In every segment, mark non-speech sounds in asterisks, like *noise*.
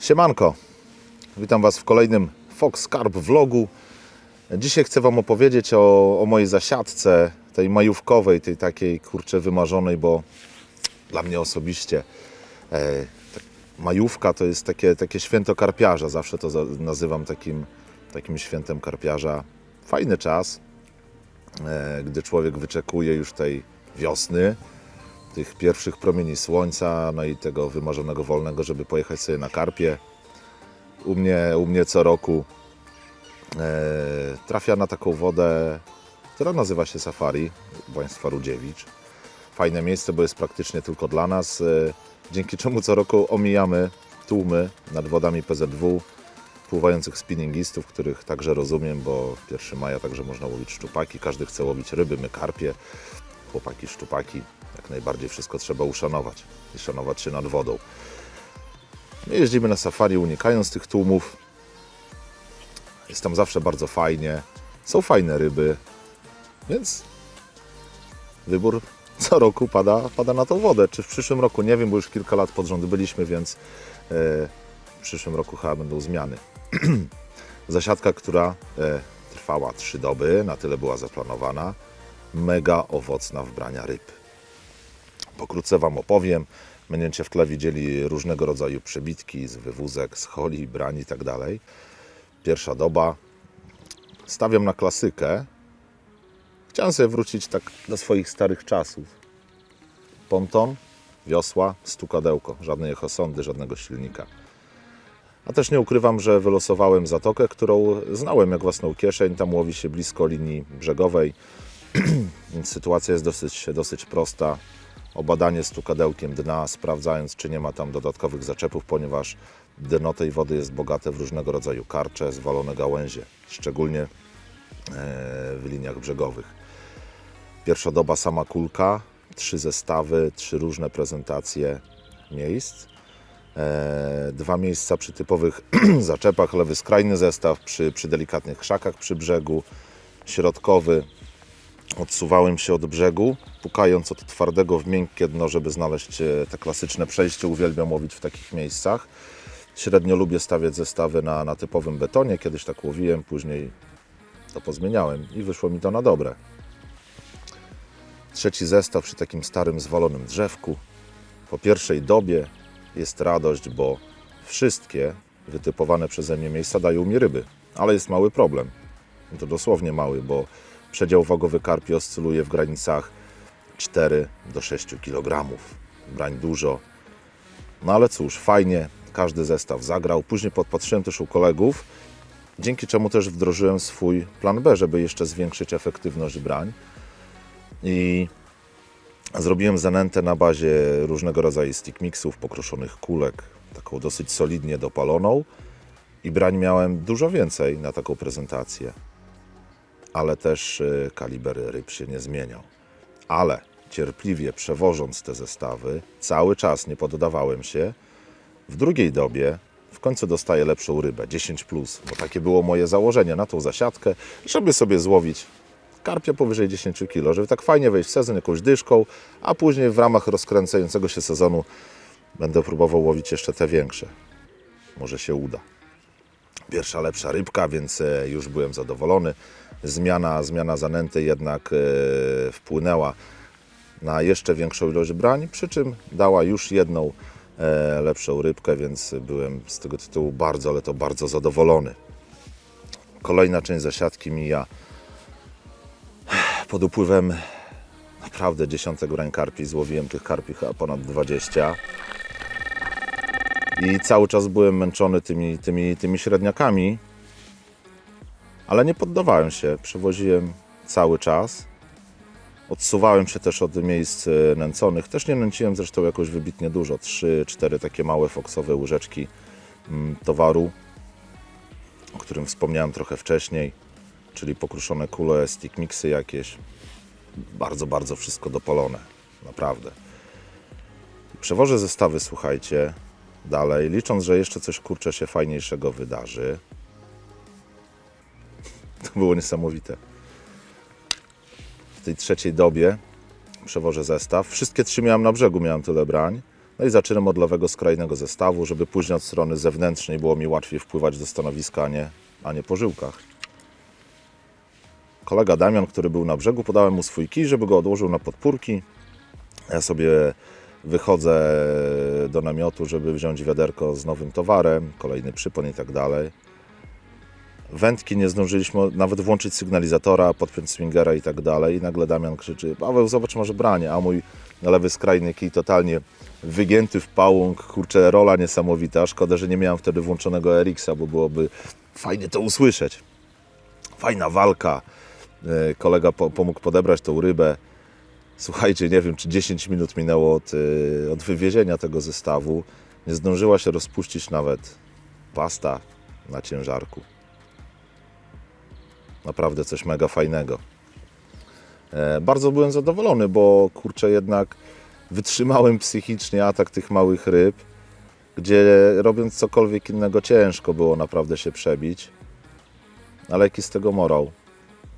Siemanko, witam Was w kolejnym Fox Carp vlogu. Dzisiaj chcę Wam opowiedzieć o, o mojej zasiadce, tej majówkowej, tej takiej kurczę wymarzonej, bo dla mnie osobiście e, tak, majówka to jest takie, takie święto karpiarza. Zawsze to za, nazywam takim, takim świętem karpiarza. Fajny czas, e, gdy człowiek wyczekuje już tej wiosny, tych pierwszych promieni słońca, no i tego wymarzonego wolnego, żeby pojechać sobie na karpie. U mnie, u mnie co roku e, trafia na taką wodę, która nazywa się Safari, państwa Rudziewicz. Fajne miejsce, bo jest praktycznie tylko dla nas, e, dzięki czemu co roku omijamy tłumy nad wodami PZW, pływających spinningistów, których także rozumiem, bo 1 maja także można łowić szczupaki, każdy chce łowić ryby, my karpie, chłopaki szczupaki, jak najbardziej wszystko trzeba uszanować i szanować się nad wodą. My jeździmy na safari unikając tych tłumów. Jest tam zawsze bardzo fajnie. Są fajne ryby, więc wybór co roku pada, pada na tą wodę. Czy w przyszłym roku nie wiem, bo już kilka lat pod rząd byliśmy, więc e, w przyszłym roku chyba będą zmiany. *clears throat* Zasiadka, która e, trwała trzy doby, na tyle była zaplanowana. Mega owocna w brania ryb. Pokrótce Wam opowiem. Będziecie w tle widzieli różnego rodzaju przebitki z wywózek, z holi, brań i tak dalej. Pierwsza doba. Stawiam na klasykę. Chciałem sobie wrócić tak do swoich starych czasów. Ponton, wiosła, stukadełko. Żadnej echosondy, żadnego silnika. A też nie ukrywam, że wylosowałem zatokę, którą znałem jak własną kieszeń. Tam łowi się blisko linii brzegowej, *clears throat* więc sytuacja jest dosyć, dosyć prosta obadanie stukadełkiem dna, sprawdzając, czy nie ma tam dodatkowych zaczepów, ponieważ dno tej wody jest bogate w różnego rodzaju karcze, zwalone gałęzie, szczególnie e, w liniach brzegowych. Pierwsza doba sama kulka, trzy zestawy, trzy różne prezentacje miejsc. E, Dwa miejsca przy typowych *clears throat* zaczepach, lewy skrajny zestaw, przy, przy delikatnych krzakach przy brzegu, środkowy odsuwałem się od brzegu, pukając od twardego w miękkie dno, żeby znaleźć e, te klasyczne przejście. Uwielbiam łowić w takich miejscach. Średnio lubię stawiać zestawy na, na typowym betonie. Kiedyś tak łowiłem, później to pozmieniałem i wyszło mi to na dobre. Trzeci zestaw przy takim starym, zwalonym drzewku. Po pierwszej dobie jest radość, bo wszystkie wytypowane przeze mnie miejsca dają mi ryby, ale jest mały problem. To dosłownie mały, bo Przedział wagowy karpi oscyluje w granicach 4 do 6 kg. Brań dużo. No ale cóż, fajnie, każdy zestaw zagrał. Później podpatrzyłem też u kolegów, dzięki czemu też wdrożyłem swój plan B, żeby jeszcze zwiększyć efektywność brań. I zrobiłem zanętę na bazie różnego rodzaju stick mixów, pokruszonych kulek, taką dosyć solidnie dopaloną. I brań miałem dużo więcej na taką prezentację ale też y, kaliber ryb się nie zmieniał. Ale cierpliwie przewożąc te zestawy, cały czas nie poddawałem się. W drugiej dobie w końcu dostaję lepszą rybę, 10, plus, bo takie było moje założenie na tą zasiadkę, żeby sobie złowić karpia powyżej 10 kg, żeby tak fajnie wejść w sezon jakąś dyszką, a później w ramach rozkręcającego się sezonu będę próbował łowić jeszcze te większe. Może się uda pierwsza lepsza rybka, więc e, już byłem zadowolony. Zmiana, zmiana zanęty jednak e, wpłynęła na jeszcze większą ilość brań, przy czym dała już jedną e, lepszą rybkę, więc byłem z tego tytułu bardzo, ale to bardzo zadowolony. Kolejna część zasiadki mija pod upływem naprawdę dziesiątek brań karpi. Złowiłem tych karpi chyba ponad 20 i cały czas byłem męczony tymi, tymi, tymi średniakami, ale nie poddawałem się. Przewoziłem cały czas. Odsuwałem się też od miejsc e, nęconych. Też nie nęciłem zresztą jakoś wybitnie dużo. Trzy, cztery takie małe foksowe łyżeczki mm, towaru, o którym wspomniałem trochę wcześniej, czyli pokruszone kule, stick mixy jakieś. Bardzo, bardzo wszystko dopalone. Naprawdę. Przewożę zestawy, słuchajcie, dalej, licząc, że jeszcze coś kurczę się fajniejszego wydarzy. *laughs* To było niesamowite. W tej trzeciej dobie przewożę zestaw. Wszystkie trzy miałem na brzegu, miałem tyle brań. No i zaczynam od lewego skrajnego zestawu, żeby później od strony zewnętrznej było mi łatwiej wpływać do stanowiska, a nie, a nie po żyłkach. Kolega Damian, który był na brzegu, podałem mu swój kij, żeby go odłożył na podpórki. Ja sobie wychodzę do namiotu, żeby wziąć wiaderko z nowym towarem, kolejny przypon i tak dalej. Wędki nie zdążyliśmy nawet włączyć sygnalizatora, podpiąć swingera i tak dalej. I nagle Damian krzyczy, Paweł zobacz może branie, a mój lewy skrajny kij totalnie wygięty w pałąk, kurczę, rola niesamowita. Szkoda, że nie miałem wtedy włączonego RX-a, bo byłoby fajnie to usłyszeć. Fajna walka. E, Kolega po, pomógł podebrać tą rybę. Słuchajcie, nie wiem, czy 10 minut minęło od, e, od wywiezienia tego zestawu. Nie zdążyła się rozpuścić nawet pasta na ciężarku. Naprawdę coś mega fajnego. E, Bardzo byłem zadowolony, bo kurczę, jednak wytrzymałem psychicznie atak tych małych ryb, gdzie robiąc cokolwiek innego ciężko było naprawdę się przebić. Ale jaki z tego morał?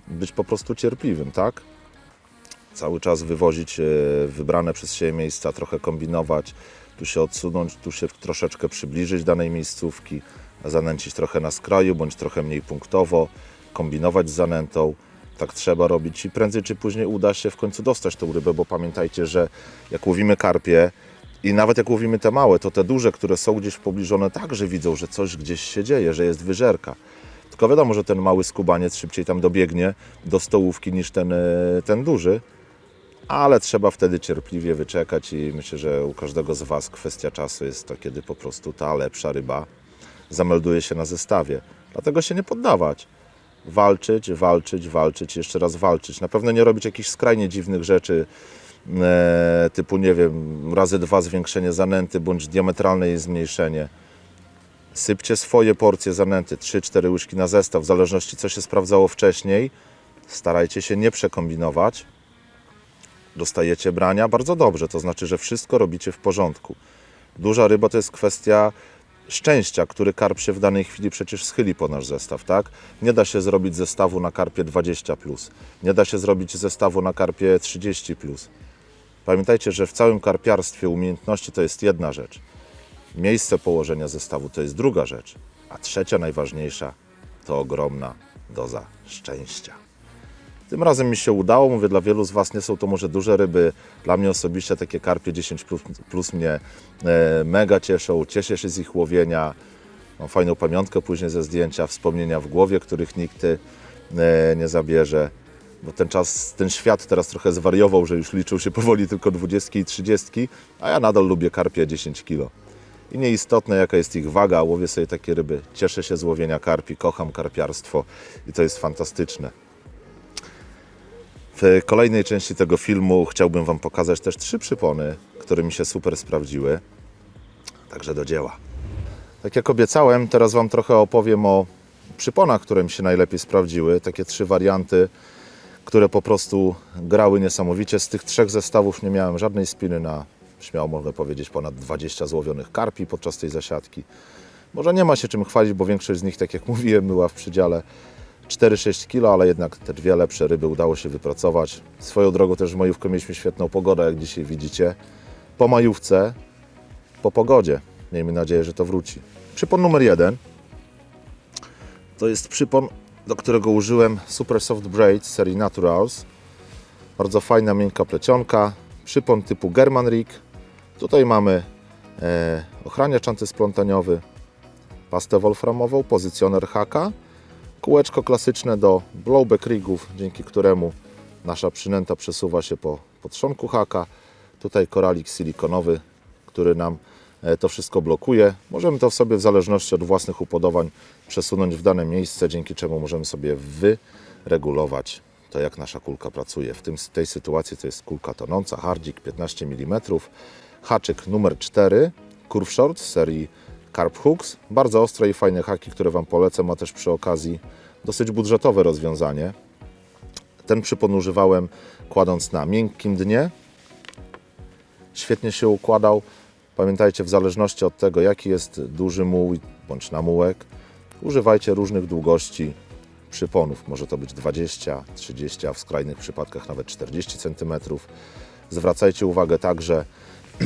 Być po prostu cierpliwym, tak? Cały czas wywozić e, wybrane przez siebie miejsca, trochę kombinować, tu się odsunąć, tu się troszeczkę przybliżyć danej miejscówki, zanęcić trochę na skraju, bądź trochę mniej punktowo, kombinować z zanętą. Tak trzeba robić i prędzej czy później uda się w końcu dostać tą rybę, bo pamiętajcie, że jak łowimy karpie i nawet jak łowimy te małe, to te duże, które są gdzieś w pobliżu, one także widzą, że coś gdzieś się dzieje, że jest wyżerka. Tylko wiadomo, że ten mały skubaniec szybciej tam dobiegnie do stołówki niż ten, e, ten duży, ale trzeba wtedy cierpliwie wyczekać i myślę, że u każdego z Was kwestia czasu jest to, kiedy po prostu ta lepsza ryba zamelduje się na zestawie. Dlatego się nie poddawać. Walczyć, walczyć, walczyć, jeszcze raz walczyć. Na pewno nie robić jakichś skrajnie dziwnych rzeczy, e, typu, nie wiem, razy dwa zwiększenie zanęty, bądź diametralne jej zmniejszenie. Sypcie swoje porcje zanęty, 3-4 łyżki na zestaw, w zależności co się sprawdzało wcześniej. Starajcie się nie przekombinować. Dostajecie brania bardzo dobrze, to znaczy, że wszystko robicie w porządku. Duża ryba to jest kwestia szczęścia, który karp się w danej chwili przecież schyli po nasz zestaw, tak? Nie da się zrobić zestawu na karpie 20+, plus. nie da się zrobić zestawu na karpie 30+. Plus. Pamiętajcie, że w całym karpiarstwie umiejętności to jest jedna rzecz. Miejsce położenia zestawu to jest druga rzecz, a trzecia najważniejsza to ogromna doza szczęścia. Tym razem mi się udało, mówię, dla wielu z Was nie są to może duże ryby. Dla mnie osobiście takie karpie 10 plus, plus mnie e, mega cieszą. Cieszę się z ich łowienia. Mam fajną pamiątkę później ze zdjęcia, wspomnienia w głowie, których nikt e, nie zabierze. Bo ten czas, ten świat teraz trochę zwariował, że już liczą się powoli tylko 20 i 30, a ja nadal lubię karpie 10 kg. I nieistotne jaka jest ich waga, łowię sobie takie ryby. Cieszę się z łowienia karpi, kocham karpiarstwo i to jest fantastyczne. W kolejnej części tego filmu chciałbym Wam pokazać też trzy przypony, które mi się super sprawdziły. Także do dzieła. Tak jak obiecałem, teraz Wam trochę opowiem o przyponach, które mi się najlepiej sprawdziły. Takie trzy warianty, które po prostu grały niesamowicie. Z tych trzech zestawów nie miałem żadnej spiny na, śmiało można powiedzieć, ponad 20 złowionych karpi podczas tej zasiadki. Może nie ma się czym chwalić, bo większość z nich, tak jak *laughs* mówiłem, była w przedziale 4-6 kg, ale jednak te dwie lepsze ryby udało się wypracować. Swoją drogą też w majówkę mieliśmy świetną pogodę, jak dzisiaj widzicie. Po majówce, po pogodzie. Miejmy nadzieję, że to wróci. Przypon numer jeden to jest przypon, do którego użyłem Super Soft Braid serii Naturals. Bardzo fajna, miękka plecionka. Przypon typu German Rig. Tutaj mamy e, ochraniacz antysplątaniowy, pastę wolframową, pozycjoner haka Kółeczko klasyczne do blowback rigów, dzięki któremu nasza przynęta przesuwa się po, po trzonku haka. Tutaj koralik silikonowy, który nam e, to wszystko blokuje. Możemy to w sobie w zależności od własnych upodobań przesunąć w dane miejsce, dzięki czemu możemy sobie wyregulować to, jak nasza kulka pracuje. W tym, tej sytuacji to jest kulka tonąca, hardzik 15 mm, haczyk numer 4, Curve Short serii Carp Hooks. Bardzo ostre i fajne haki, które Wam polecę. Ma też przy okazji dosyć budżetowe rozwiązanie. Ten przypon używałem kładąc na miękkim dnie. Świetnie się układał. Pamiętajcie, w zależności od tego, jaki jest duży muł bądź namułek, używajcie różnych długości przyponów. Może to być 20, 30, a w skrajnych przypadkach nawet 40 cm. Zwracajcie uwagę także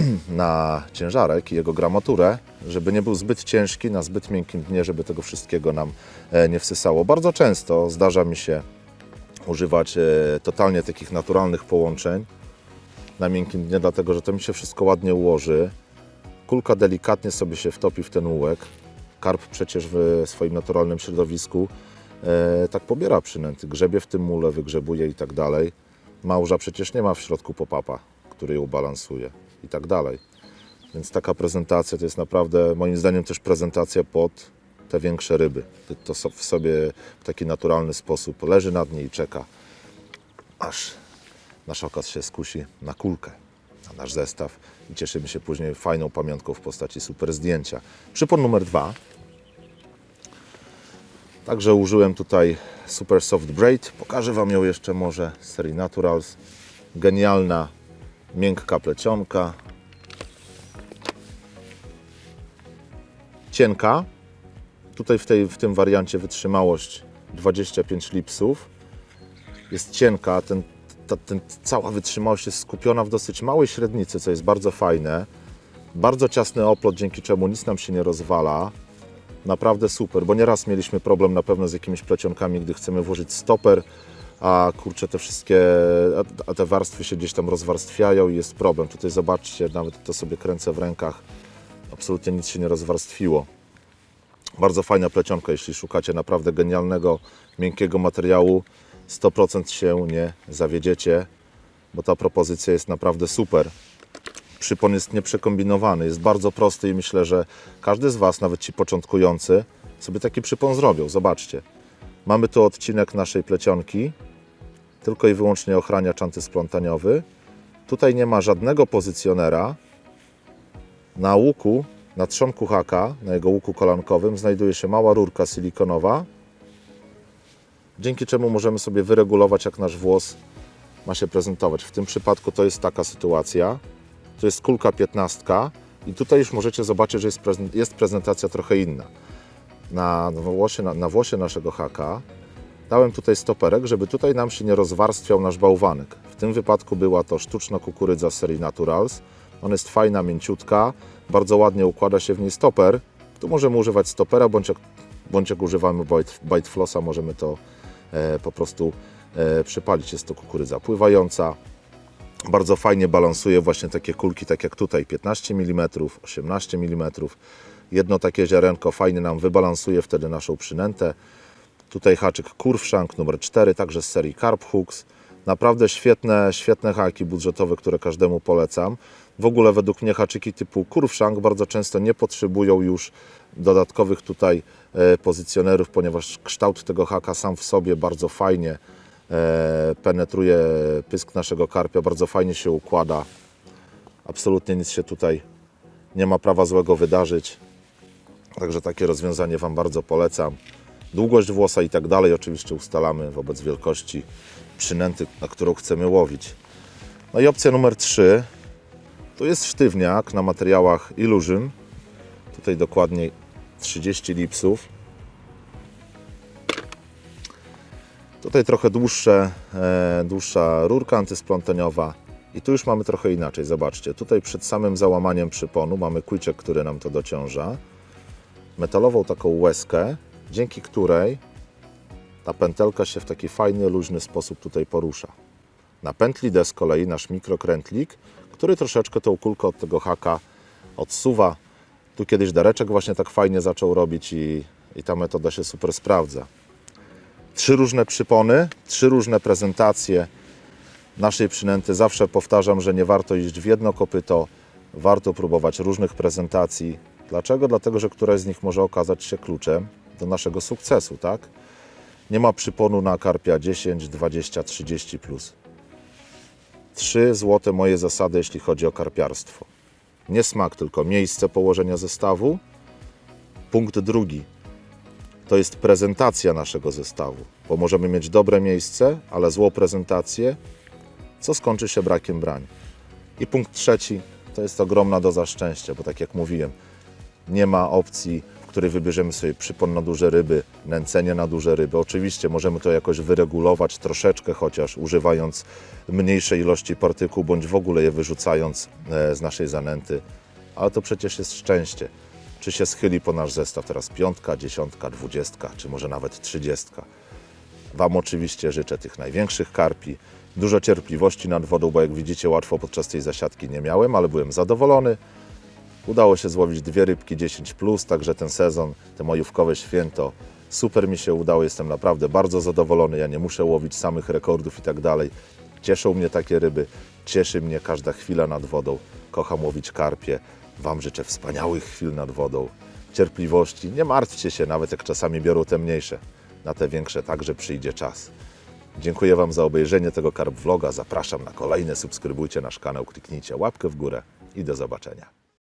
*clears throat* na ciężarek i jego gramaturę, żeby nie był zbyt ciężki na zbyt miękkim dnie, żeby tego wszystkiego nam e, nie wsysało. Bardzo często zdarza mi się używać e, totalnie takich naturalnych połączeń na miękkim dnie, dlatego że to mi się wszystko ładnie ułoży. Kulka delikatnie sobie się wtopi w ten łółek. Karp przecież w swoim naturalnym środowisku e, tak pobiera przynęty, grzebie w tym mule, wygrzebuje i tak dalej. Małża przecież nie ma w środku popapa, który ją balansuje i tak dalej. Więc taka prezentacja to jest naprawdę moim zdaniem też prezentacja pod te większe ryby. To- w sobie w taki naturalny sposób leży nad niej i czeka, aż nasz okaz się skusi na kulkę, na nasz zestaw i cieszymy się później fajną pamiątką w postaci super zdjęcia. Przypon numer dwa. Także użyłem tutaj Super Soft Braid. Pokażę Wam ją jeszcze może z serii Naturals. Genialna, miękka plecionka. Cienka. Tutaj w, tej, w tym wariancie wytrzymałość 25 lipsów. Jest cienka, ten, ta, ten, cała wytrzymałość jest skupiona w dosyć małej średnicy, co jest bardzo fajne. Bardzo ciasny oplot, dzięki czemu nic nam się nie rozwala. Naprawdę super, bo nieraz mieliśmy problem na pewno z jakimiś plecionkami, gdy chcemy włożyć stoper, a kurczę, te wszystkie, a- te warstwy się gdzieś tam rozwarstwiają i jest problem. Tutaj zobaczcie, nawet to sobie kręcę w rękach, absolutnie nic się nie rozwarstwiło. Bardzo fajna plecionka, jeśli szukacie naprawdę genialnego, miękkiego materiału, 100% się nie zawiedziecie, bo ta propozycja jest naprawdę super. Przypon jest nieprzekombinowany, jest bardzo prosty i myślę, że każdy z Was, nawet ci początkujący, sobie taki przypon zrobią. Zobaczcie. Mamy tu odcinek naszej plecionki, tylko i wyłącznie ochraniacz antysplątaniowy. Tutaj nie ma żadnego pozycjonera. Na łuku, na trzonku haka, na jego łuku kolankowym, znajduje się mała rurka silikonowa, dzięki czemu możemy sobie wyregulować, jak nasz włos ma się prezentować. W tym przypadku to jest taka sytuacja. To jest kulka 15 i tutaj już możecie zobaczyć, że jest, prezent, jest prezentacja trochę inna. Na włosie, na, na włosie naszego haka dałem tutaj stoperek, żeby tutaj nam się nie rozwarstwiał nasz bałwanek. W tym wypadku była to sztuczna kukurydza serii Naturals. Ona jest fajna, mięciutka, bardzo ładnie układa się w niej stoper. Tu możemy używać stopera, bądź jak, bądź jak używamy bite flossa, możemy to e, po prostu e, przypalić. Jest to kukurydza pływająca, bardzo fajnie balansuje właśnie takie kulki, tak jak tutaj 15 mm, 18 mm. Jedno takie ziarenko fajnie nam wybalansuje wtedy naszą przynętę. Tutaj haczyk Curveshank numer 4, także z serii Carp Hooks. Naprawdę świetne, świetne haki budżetowe, które każdemu polecam. W ogóle według mnie haczyki typu Curveshank bardzo często nie potrzebują już dodatkowych tutaj e, pozycjonerów, ponieważ kształt tego haka sam w sobie bardzo fajnie e, penetruje pysk naszego karpia, bardzo fajnie się układa. Absolutnie nic się tutaj nie ma prawa złego wydarzyć. Także takie rozwiązanie Wam bardzo polecam. Długość włosa i tak dalej oczywiście ustalamy wobec wielkości przynęty, na którą chcemy łowić. No i opcja numer 3 to jest sztywniak na materiałach Illusion. Tutaj dokładniej 30 lipsów. Tutaj trochę dłuższe, e, dłuższa rurka antysplątaniowa. I tu już mamy trochę inaczej. Zobaczcie, tutaj przed samym załamaniem przyponu mamy kujczek, który nam to dociąża. Metalową taką łezkę, dzięki której ta pętelka się w taki fajny, luźny sposób tutaj porusza. Na pętli D z kolei nasz mikrokrętlik, który troszeczkę tą kulkę od tego haka odsuwa. Tu kiedyś Dareczek właśnie tak fajnie zaczął robić i, i ta metoda się super sprawdza. Trzy różne przypony, trzy różne prezentacje naszej przynęty. Zawsze powtarzam, że nie warto iść w jedno kopyto, warto próbować różnych prezentacji. Dlaczego? Dlatego, że któraś z nich może okazać się kluczem do naszego sukcesu, tak? Nie ma przyponu na karpia 10, 20, 30 plus. Trzy złote moje zasady, jeśli chodzi o karpiarstwo. Nie smak, tylko miejsce położenia zestawu. Punkt drugi to jest prezentacja naszego zestawu, bo możemy mieć dobre miejsce, ale złą prezentację, co skończy się brakiem brań. I punkt trzeci to jest ogromna doza szczęścia, bo tak jak mówiłem, nie ma opcji, w której wybierzemy sobie przypon na duże ryby, nęcenie na duże ryby. Oczywiście możemy to jakoś wyregulować troszeczkę, chociaż używając mniejszej ilości partykuł, bądź w ogóle je wyrzucając e, z naszej zanęty. Ale to przecież jest szczęście. Czy się schyli po nasz zestaw teraz piątka, dziesiątka, dwudziestka, czy może nawet trzydziestka. Wam oczywiście życzę tych największych karpi, dużo cierpliwości nad wodą, bo jak widzicie łatwo podczas tej zasiadki nie miałem, ale byłem zadowolony. Udało się złowić dwie rybki 10, także ten sezon, te majówkowe święto, super mi się udało. Jestem naprawdę bardzo zadowolony. Ja nie muszę łowić samych rekordów i tak dalej. Cieszą mnie takie ryby, cieszy mnie każda chwila nad wodą. Kocham łowić karpie. Wam życzę wspaniałych chwil nad wodą, cierpliwości. Nie martwcie się, nawet jak czasami biorą te mniejsze. Na te większe także przyjdzie czas. Dziękuję Wam za obejrzenie tego karp vloga. Zapraszam na kolejne. Subskrybujcie nasz kanał, kliknijcie łapkę w górę i do zobaczenia.